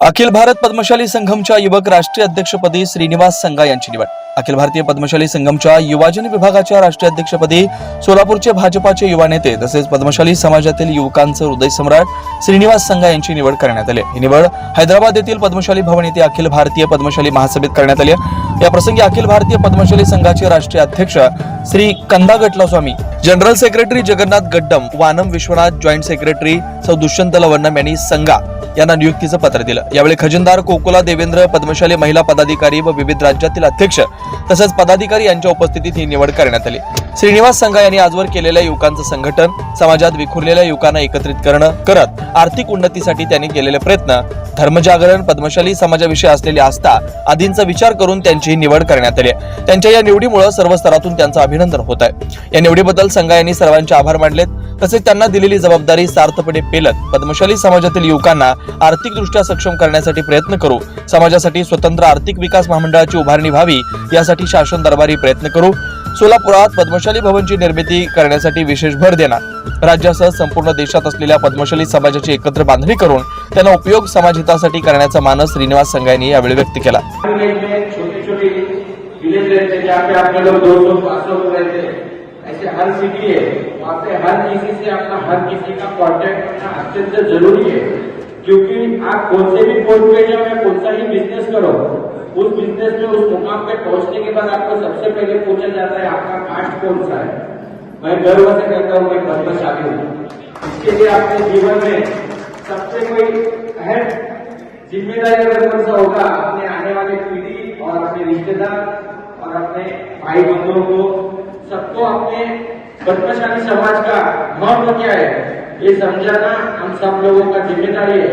अखिल भारत पद्मशाली संघमच्या युवक राष्ट्रीय अध्यक्षपदी श्रीनिवास संघा यांची निवड. अखिल भारतीय पद्मशाली संघमच्या युवाजन विभागाच्या राष्ट्रीय अध्यक्षपदी सोलापूरचे भाजपाचे युवा नेते तसेच पद्मशाली समाजातील युवकांचं हृदय सम्राट श्रीनिवास संघा यांची निवड करण्यात आली. ही निवड हैदराबाद येथील पद्मशाली भवन येथे अखिल भारतीय पद्मशाली महासभेत करण्यात आली या प्रसंगी अखिल भारतीय पद्मशाली संघाचे राष्ट्रीय अध्यक्ष Shri Kanda Gatla Swami general secretary Jagannath Gaddam Vanam Vishwanath joint secretary सौ दुष्यंत लवन्नम यांनी संघा यांना नियुक्तीचं पत्र दिलं. यावेळी खजिनदार कोकुला देवेंद्र पद्मशाली महिला पदाधिकारी व विविध राज्यातील अध्यक्ष तसंच पदाधिकारी यांच्या उपस्थितीत ही निवड करण्यात आली. श्रीनिवास संघा यांनी आजवर केलेल्या युवकांचं संघटन समाजात विखुरलेल्या युवकांना एकत्रित करणं करत आर्थिक उन्नतीसाठी त्यांनी केलेले प्रयत्न धर्मजागरण पद्मशाली समाजाविषयी असलेली आस्था आदींचा विचार करून त्यांची निवड करण्यात आली त्यांच्या या निवडीमुळे सर्व स्तरातून त्यांचं अभिनंदन होत आहे. या निवडीबद्दल संघा यांनी सर्वांचे आभार मानलेत. तसेच त्यांना दिलेली जबाबदारी सार्थपणे पेलत पद्मशाली समाजातील युवकांना आर्थिकदृष्ट्या सक्षम करण्यासाठी प्रयत्न करू समाजासाठी स्वतंत्र आर्थिक विकास महामंडळाची उभारणी व्हावी यासाठी शासन दरबारी प्रयत्न करू सोलापुरात पद्मशाली भवनची निर्मिती करण्यासाठी विशेष भर देणार. राज्यासह संपूर्ण देशात असलेल्या पद्मशाली समाजाची एकत्र बांधणी करून त्यांना उपयोग समाज हितासाठी करण्याचा मानस श्रीनिवास संघा यावेळी व्यक्त केला. ऐसे हर सिटी है वहाँ पे हर किसी से अपना हर किसी का कांटेक्ट करना अत्यंत जरूरी है क्योंकि आप कौन से भी पोस्ट पे जाओ या कौन सा ही बिजनेस करो उस बिज़नेस में उस मुकाम पे पहुँचने के बाद आपको सबसे पहले पूछा जाता है, आपका कास्ट कौन सा है? मैं गर्व से कहता हूँ, मैं पद्मशाली हूँ। इसके लिए आपके जीवन में सबसे कोई अहम ज़िम्मेदारी अगर कौन सा होगा, अपने आने वाली पीढ़ी और अपने रिश्तेदार और अपने भाई बंधुओं को, सबको अपने पद्मशाली समाज का महत्व क्या है? ये समझाना हम सब लोगों का ज़िम्मेदारी है।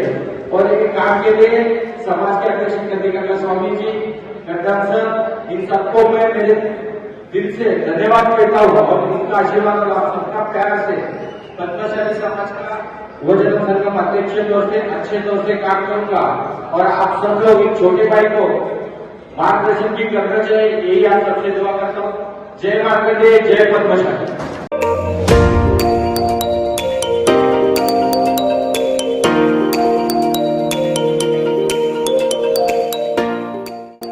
और एक काम के लिए समाज के अध्यक्ष कंदिका स्वामी जी, गद्दार सर, इन सबको मैं मेरे दिल से धन्यवाद देता हूँ और उनका आशीर्वाद और आप सबका प्यार से पद्मशाली समाज का वज़न संगम अध्यक्ष तौर से, अच्छे तौर से काम करूँगा। और आप सब लोग इन छोटे भाई को मार्गदर्शन की करना चाहिए, यही आप सबसे दुआ करता हूँ। जय मार्कंडेय, जय पद्मशाली